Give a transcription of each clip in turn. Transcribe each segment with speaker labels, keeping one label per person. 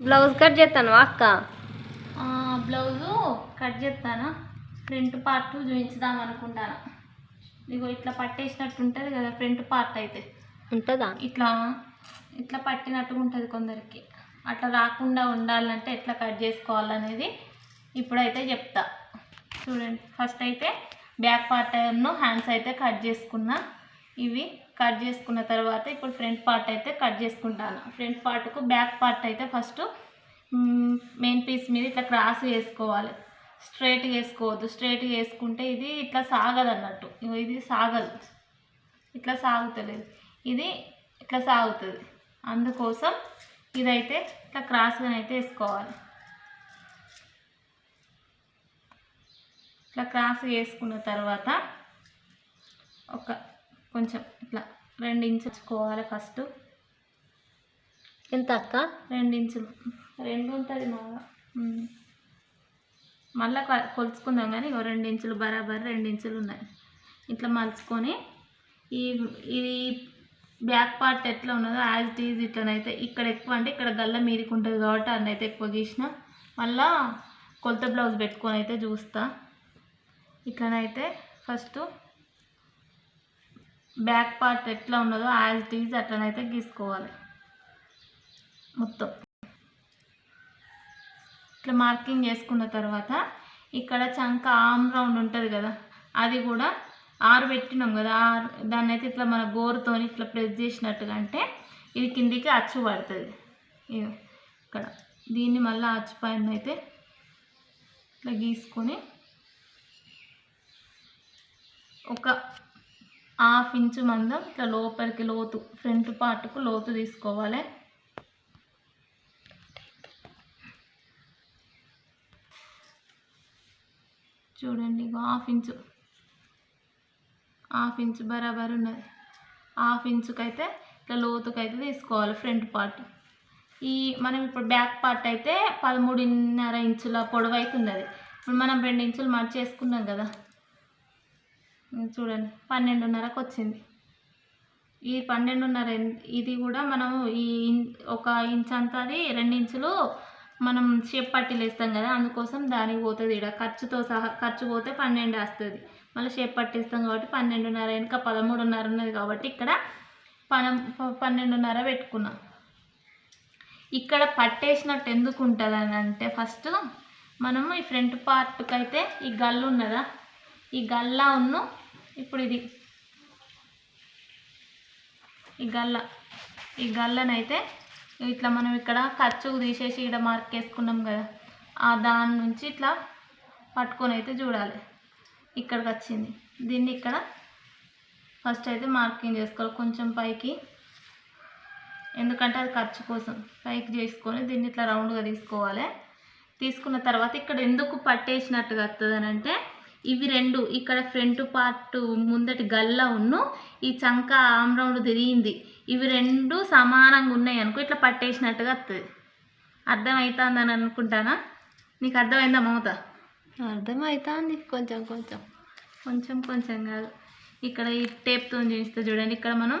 Speaker 1: Blouse cut చేస్తాను అక్క?
Speaker 2: Blouse cut చేస్తాను. ఫ్రంట్ పార్ట్ చూపించుదాం అనుకుంటాను. ఇగో ఇట్లా పట్టేసినట్టు ఉంటుంది కదా ఫ్రంట్ పార్ట్ అయితే.
Speaker 1: ఉంటుందా?
Speaker 2: ఇట్లా ఇట్లా పట్టినట్టుగా ఉంటుంది కొందరికి. అట్లా రాకుండా ఉండాలంటే ఎట్లా కట్ చేసుకోవాలనేది ఇప్పుడైతే చెప్తా. చూడండి ఫస్ట్ అయితే బ్యాక్ పార్ట్ హ్యాండ్స్ అయితే కట్ చేసుకున్నా. ఇవి కట్ చేసుకున్న తర్వాత ఇప్పుడు ఫ్రంట్ పార్ట్ అయితే కట్ చేసుకుంటాను. ఫ్రంట్ పార్ట్కు బ్యాక్ పార్ట్ అయితే ఫస్ట్ మెయిన్ పీస్ మీద ఇట్లా క్రాస్ వేసుకోవాలి స్ట్రైట్గా వేసుకోవద్దు స్ట్రైట్గా వేసుకుంటే ఇది ఇట్లా సాగదు అన్నట్టు ఇది సాగదు. ఇట్లా సాగుతలేదు. ఇది ఇట్లా సాగుతుంది. అందుకోసం ఇదైతే ఇట్లా క్రాస్గా అయితే వేసుకోవాలి. ఇట్లా క్రాస్ వేసుకున్న తర్వాత ఒక కొంచెం ఇట్లా రెండు ఇంచుకోవాలి ఫస్ట్.
Speaker 1: ఎంత అక్క?
Speaker 2: రెండు ఇంచులు. రెండు ఉంటుంది బాగా మళ్ళీ కొలుచుకుందాం కానీ రెండు ఇంచులు బరాబర్ రెండు ఇంచులు ఉన్నాయి. ఇట్లా మలుచుకొని ఈ ఇది బ్యాక్ పార్ట్ ఎట్లా ఉన్నదో యాజ్ ఇట్ ఈజ్ ఇట్లనైతే ఇక్కడ ఎక్కువ అంటే ఇక్కడ గల్ల మీదకి ఉంటుంది కాబట్టి అన్నైతే ఎక్కువ గీసిన మళ్ళా కొలత బ్లౌజ్ పెట్టుకొని అయితే చూస్తా. ఇట్లనైతే ఫస్ట్ బ్యాక్ పార్ట్ ఎట్లా ఉన్నదో యాజ్ ఇట్ ఈజ్ అట్లనైతే గీసుకోవాలి. మొత్తం. ఇట్లా మార్కింగ్ చేసుకున్న తర్వాత ఇక్కడ చంక ఆమ్ రౌండ్ ఉంటుంది కదా అది కూడా ఆరు పెట్టినాం కదా ఆరు దాన్ని అయితే ఇట్లా మన గోరుతో ఇట్లా ప్రెస్ చేసినట్టుగా అంటే ఇది కిందికి అచ్చు పడుతుంది. ఇక్కడ. దీన్ని మళ్ళీ అచ్చు పైన అయితే ఇట్లా గీసుకొని ఒక హాఫ్ ఇంచు మందం ఇట్లా లోపలికి లోతు ఫ్రంట్ పార్ట్కు లోతు తీసుకోవాలి. చూడండి ఇగో హాఫ్ ఇంచు హాఫ్ ఇంచు బరాబర్ ఉన్నది. హాఫ్ ఇంచుకైతే ఇట్లా లోతుకైతే తీసుకోవాలి ఫ్రంట్ పార్ట్. ఈ మనం ఇప్పుడు బ్యాక్ పార్ట్ అయితే పదమూడున్నర ఇంచుల పొడవు అయితే ఉన్నది ఇప్పుడు మనం రెండు ఇంచులు మర్చేసుకున్నాం కదా. చూడండి పన్నెండున్నరకు వచ్చింది ఈ పన్నెండున్నర ఇది కూడా మనము ఈ ఒక ఇంచ్ అంతా అది రెండు ఇంచులు మనం షేప్ పట్టీలు వేస్తాం కదా అందుకోసం దానికి పోతుంది ఇక్కడ ఖర్చుతో సహా ఖర్చు పోతే పన్నెండు వస్తుంది. మళ్ళీ షేప్ పట్టిస్తాం కాబట్టి పన్నెండున్నర వెనుక పదమూడున్నర ఉన్నది కాబట్టి ఇక్కడ పనం పన్నెండున్నర పెట్టుకున్నాం. ఇక్కడ పట్టేసినట్టు ఎందుకు ఉంటుంది అని అంటే ఫస్ట్ మనము ఈ ఫ్రంట్ పార్ట్కి అయితే ఈ గల్లు ఉన్నదా? ఈ గల్లా ఉన్ను ఇప్పుడు ఇది ఈ గల్ల ఈ గల్లనైతే ఇట్లా మనం ఇక్కడ ఖర్చుకు తీసేసి ఇక్కడ మార్క్ వేసుకున్నాం కదా ఆ దాని నుంచి ఇట్లా పట్టుకొని అయితే చూడాలి. ఇక్కడికి వచ్చింది. దీన్ని ఇక్కడ ఫస్ట్ అయితే మార్కింగ్ చేసుకోవాలి. కొంచెం పైకి ఎందుకంటే అది ఖర్చు కోసం. పైకి చేసుకొని దీన్ని ఇట్లా రౌండ్గా తీసుకోవాలి. తీసుకున్న తర్వాత ఇక్కడ ఎందుకు పట్టేసినట్టుగా వస్తుంది అంటే ఇవి రెండు ఇక్కడ ఫ్రంట్ పార్ట్ ముందటి గల్ల ఉన్ను ఈ చంక ఆమ్ రౌండ్ తిరిగింది. ఇవి రెండు సమానంగా ఉన్నాయి అనుకో ఇట్లా పట్టేసినట్టుగా వస్తుంది అర్థమవుతుందని అనుకుంటానా? నీకు అర్థమైందా మమత?
Speaker 1: అర్థమవుతుంది కొంచెం కొంచెం.
Speaker 2: కొంచెం కొంచెం కాదు. ఇక్కడ ఈ టేప్తో చూపిస్తే చూడండి. ఇక్కడ మనం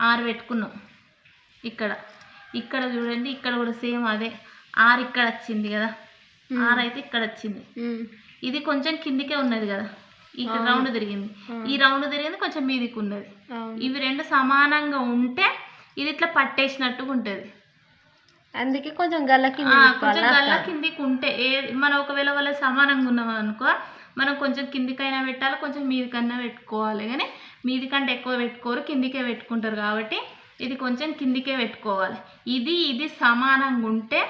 Speaker 2: ఆరు పెట్టుకున్నాం. ఇక్కడ. ఇక్కడ చూడండి. ఇక్కడ కూడా సేమ్ అదే. ఆరు ఇక్కడ వచ్చింది కదా? ఆరు అయితే ఇక్కడ వచ్చింది. ఇది కొంచెం కిందికే ఉన్నది కదా. ఇక్కడ. రౌండ్ తిరిగింది. ఈ రౌండ్ తిరిగింది కొంచెం మీదికి ఉన్నది. ఇవి రెండు సమానంగా ఉంటే ఇది ఇట్లా పట్టేసినట్టుగా ఉంటుంది.
Speaker 1: అందుకే కొంచెం గల్లకి
Speaker 2: ఆ, కొంచెం గల్ల కిందికి ఉంటే ఏ మనం ఒకవేళ వాళ్ళ సమానంగా ఉన్నాం అనుకో మనం కొంచెం కిందికైనా పెట్టాలి కొంచెం మీదికన్నా పెట్టుకోవాలి. కానీ మీదికంటే ఎక్కువ పెట్టుకోరు కిందికే పెట్టుకుంటారు కాబట్టి ఇది కొంచెం కిందికే పెట్టుకోవాలి. ఇది ఇది సమానంగా ఉంటే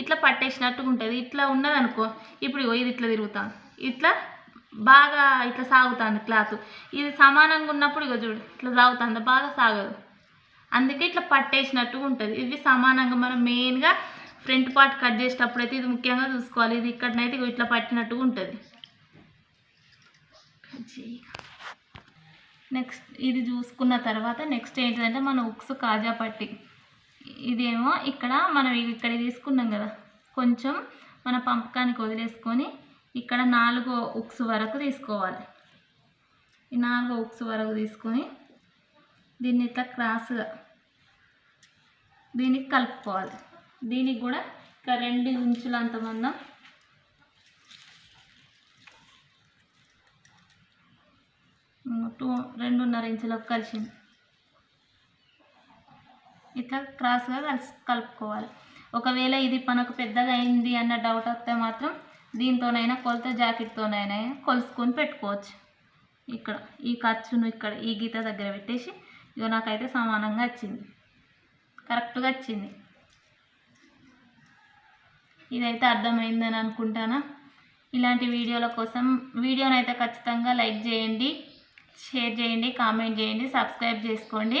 Speaker 2: ఇట్లా పట్టేసినట్టుగా ఉంటుంది. ఇట్లా ఉన్నదనుకో ఇప్పుడు ఇగో ఇది ఇట్లా తిరుగుతాను ఇట్లా బాగా ఇట్లా సాగుతుంది క్లాత్. ఇది సమానంగా ఉన్నప్పుడు ఇగో చూడు ఇట్లా సాగుతుంది బాగా సాగదు. అందుకే ఇట్లా పట్టేసినట్టుగా ఉంటుంది. ఇవి సమానంగా మనం మెయిన్గా ఫ్రంట్ పార్ట్ కట్ చేసేటప్పుడు అయితే ఇది ముఖ్యంగా చూసుకోవాలి. ఇది ఇక్కడనైతే ఇగో ఇట్లా పట్టినట్టుగా ఉంటుంది. నెక్స్ట్ ఇది చూసుకున్న తర్వాత నెక్స్ట్ ఏంటంటే మన ఉక్స్ కాజా పట్టి ఇదేమో ఇక్కడ మనం ఇక్కడ తీసుకున్నాం కదా. కొంచెం మన పంపకానికి వదిలేసుకొని ఇక్కడ నాలుగో ఉక్స్ వరకు తీసుకోవాలి. ఈ నాలుగో ఉక్స్ వరకు తీసుకొని దీన్ని ఇట్లా క్రాస్గా దీనికి కలుపుకోవాలి. దీనికి కూడా ఇంకా రెండు ఇంచులంత మందం. టూ రెండున్నర ఇంచులకు కలిసింది. ఇట్లా క్రాస్గా కలిసి కలుపుకోవాలి. ఒకవేళ ఇది మనకు పెద్దగా అయింది అన్న డౌట్ వస్తే మాత్రం దీంతోనైనా కొలత జాకెట్తోనైనా కొలుసుకొని పెట్టుకోవచ్చు. ఇక్కడ ఈ ఖర్చును ఇక్కడ ఈ గీత దగ్గర పెట్టేసి ఇగో నాకైతే సమానంగా వచ్చింది. కరెక్ట్గా వచ్చింది. ఇదైతే అర్థమైందని అనుకుంటానా? ఇలాంటి వీడియోల కోసం వీడియోనైతే ఖచ్చితంగా లైక్ చేయండి షేర్ చేయండి కామెంట్ చేయండి సబ్స్క్రైబ్ చేసుకోండి.